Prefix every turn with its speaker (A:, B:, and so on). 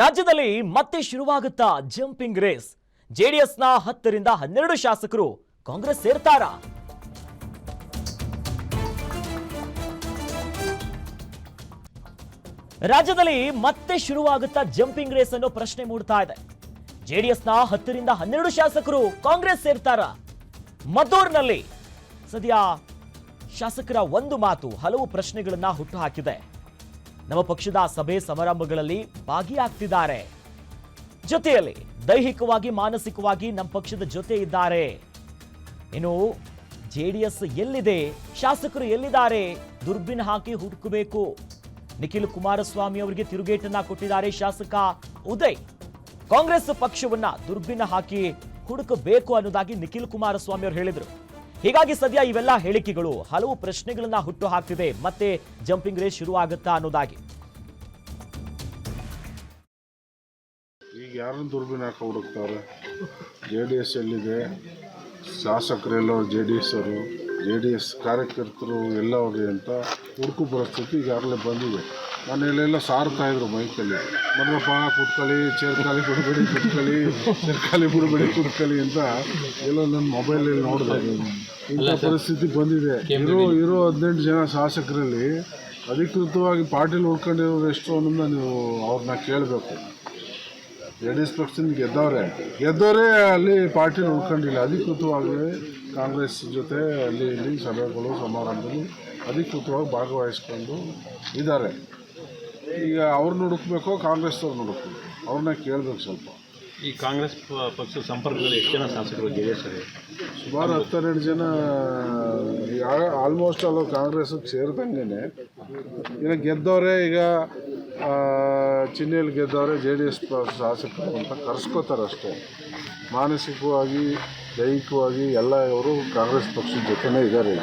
A: ರಾಜ್ಯದಲ್ಲಿ ಮತ್ತೆ ಶುರುವಾಗುತ್ತಾ jumping race ಜೆಡಿಎಸ್ನ ಹತ್ತರಿಂದ ಹನ್ನೆರಡು ಶಾಸಕರು ಕಾಂಗ್ರೆಸ್ ಸೇರ್ತಾರ? ರಾಜ್ಯದಲ್ಲಿ ಮತ್ತೆ ಶುರುವಾಗುತ್ತಾ ಜಂಪಿಂಗ್ ರೇಸ್ ಅನ್ನೋ ಪ್ರಶ್ನೆ ಮೂಡ್ತಾ ಇದೆ. ಜೆಡಿಎಸ್ನ ಹತ್ತರಿಂದ ಹನ್ನೆರಡು ಶಾಸಕರು ಕಾಂಗ್ರೆಸ್ ಸೇರ್ತಾರ? ಮದ್ದೂರಿನಲ್ಲಿ ಸದ್ಯ ಶಾಸಕರ ಒಂದು ಮಾತು ಹಲವು ಪ್ರಶ್ನೆಗಳನ್ನ ಹುಟ್ಟುಹಾಕಿದೆ ನಮ್ಮ ಪಕ್ಷದ ಸಭೆ ಸಮಾರಂಭಗಳಲ್ಲಿ ಭಾಗಿಯಾಗ್ತಿದ್ದಾರೆ. ಜೊತೆಯಲ್ಲಿ ದೈಹಿಕವಾಗಿ, ಮಾನಸಿಕವಾಗಿ ನಮ್ಮ ಪಕ್ಷದ ಜೊತೆ ಇದ್ದಾರೆ. ಇನ್ನು ಜೆಡಿಎಸ್ ಎಲ್ಲಿದೆ? ಶಾಸಕರು ಎಲ್ಲಿದ್ದಾರೆ? ದುರ್ಬಿನ್ ಹಾಕಿ ಹುಡುಕಬೇಕು. ನಿಖಿಲ್ ಕುಮಾರಸ್ವಾಮಿ ಅವರಿಗೆ ತಿರುಗೇಟನ್ನ ಕೊಟ್ಟಿದ್ದಾರೆ ಶಾಸಕ ಉದಯ್. ಕಾಂಗ್ರೆಸ್ ಪಕ್ಷವನ್ನ ದುರ್ಬಿನ್ ಹಾಕಿ ಹುಡುಕಬೇಕು ಅನ್ನೋದಾಗಿ ನಿಖಿಲ್ ಕುಮಾರಸ್ವಾಮಿ ಅವರು ಹೇಳಿದ್ರು. ಹೀಗಾಗಿ ಸದ್ಯ ಇವೆಲ್ಲ ಹೇಳಿಕೆಗಳು. ಹಲವು ಪ್ರಶ್ನೆಗಳನ್ನ ಹುಟ್ಟು ಹಾಕ್ತಿದೆ ಮತ್ತೆ ಜಂಪಿಂಗ್ ರೇಸ್ ಶುರು ಆಗುತ್ತಾ ಅನ್ನೋದಾಗಿ.
B: ಈಗ ಯಾರನ್ನು ದುರ್ಬೀನ್ ಹುಡುಕ್ತಾರೆ? ಜೆ ಡಿ ಎಸ್ ಎಲ್ಲಿದೆ? ಶಾಸಕರೆಲ್ಲ ಜೆ ಡಿ ಎಸ್ ಅವರು. ಜೆ ಡಿ ಎಸ್ ಕಾರ್ಯಕರ್ತರು ಎಲ್ಲ ಹೋಗಿ ಅಂತ ಹುಡುಕು ಪರಿಸ್ಥಿತಿ ಈಗಾಗಲೇ ಬಂದಿದೆ. ಮನೆಯಲ್ಲೆಲ್ಲ ಸಾರ್ತಾ ಇದ್ರು ಮೈಕಲ್ಲಿ. ಬಂದ್ರಪ್ಪ ಕುತ್ಕೊಳ್ಳಿ ಚೇರ್ ಖಾಲಿ ಬಿಡಬೇಡಿ ಕುತ್ಕೊಳ್ಳಿ ಚೇರ್ ಖಾಲಿ ಬಿಡಬೇಡಿ ಕುತ್ಕೊಳ್ಳಿ ಅಂತ ಎಲ್ಲ ನನ್ನ ಮೊಬೈಲಲ್ಲಿ ನೋಡಿದೆ. ಇಂಥ ಪರಿಸ್ಥಿತಿ ಬಂದಿದೆ. ಇರೋ ಇರೋ ಹದಿನೆಂಟು ಜನ ಶಾಸಕರಲ್ಲಿ ಅಧಿಕೃತವಾಗಿ ಪಾರ್ಟಿಲಿ ಉಳ್ಕೊಂಡಿರೋರು ಎಷ್ಟು ಅನ್ನೋದನ್ನ ನೀವು ಅವ್ರನ್ನ ಕೇಳಬೇಕು. ಜೆ ಡಿ ಎಸ್ ಪಕ್ಷದಿಂದ ಗೆದ್ದವ್ರೆ. ಗೆದ್ದವರೇ ಅಲ್ಲಿ ಪಾರ್ಟಿನ ಉಳ್ಕೊಂಡಿಲ್ಲ ಅಧಿಕೃತವಾಗಿ ಕಾಂಗ್ರೆಸ್ ಜೊತೆ ಅಲ್ಲಿ ಇಲ್ಲಿ ಸಭೆಗಳು ಸಮಾರಂಭದಲ್ಲಿ ಅಧಿಕೃತವಾಗಿ ಭಾಗವಹಿಸ್ಕೊಂಡು ಇದ್ದಾರೆ. ಈಗ ಅವ್ರನ್ನ ಹುಡುಕ್ಬೇಕೋ ಕಾಂಗ್ರೆಸ್ನವ್ರು ಹುಡುಕ್ಬೇಕು ಅವ್ರನ್ನ ಕೇಳಬೇಕು ಸ್ವಲ್ಪ.
C: ಈ ಕಾಂಗ್ರೆಸ್ ಪಕ್ಷ ಪಕ್ಷದ ಸಂಪರ್ಕದಲ್ಲಿ ಎಷ್ಟು ಜನ ಶಾಸಕರು ಎಸ್
B: ಸುಮಾರು ಹತ್ತೆರಡು ಜನ ಆಲ್ಮೋಸ್ಟ್ ಆಲ್ ಕಾಂಗ್ರೆಸ್ಗೆ ಸೇರಿದಂಗೆ ಇನ್ನು ಗೆದ್ದವರೇ ಈಗ ಚಿಹ್ನೆಯಲ್ಲಿ ಗೆದ್ದವರೇ ಜೆ ಡಿ ಎಸ್ ಶಾಸಕರು ಅಂತ ಕರೆಸ್ಕೋತಾರೆ ಅಷ್ಟೇ. ಮಾನಸಿಕವಾಗಿ, ದೈಹಿಕವಾಗಿ ಎಲ್ಲ ಇವರು ಕಾಂಗ್ರೆಸ್ ಪಕ್ಷದ ಜೊತೆನೇ ಇದ್ದಾರೆ.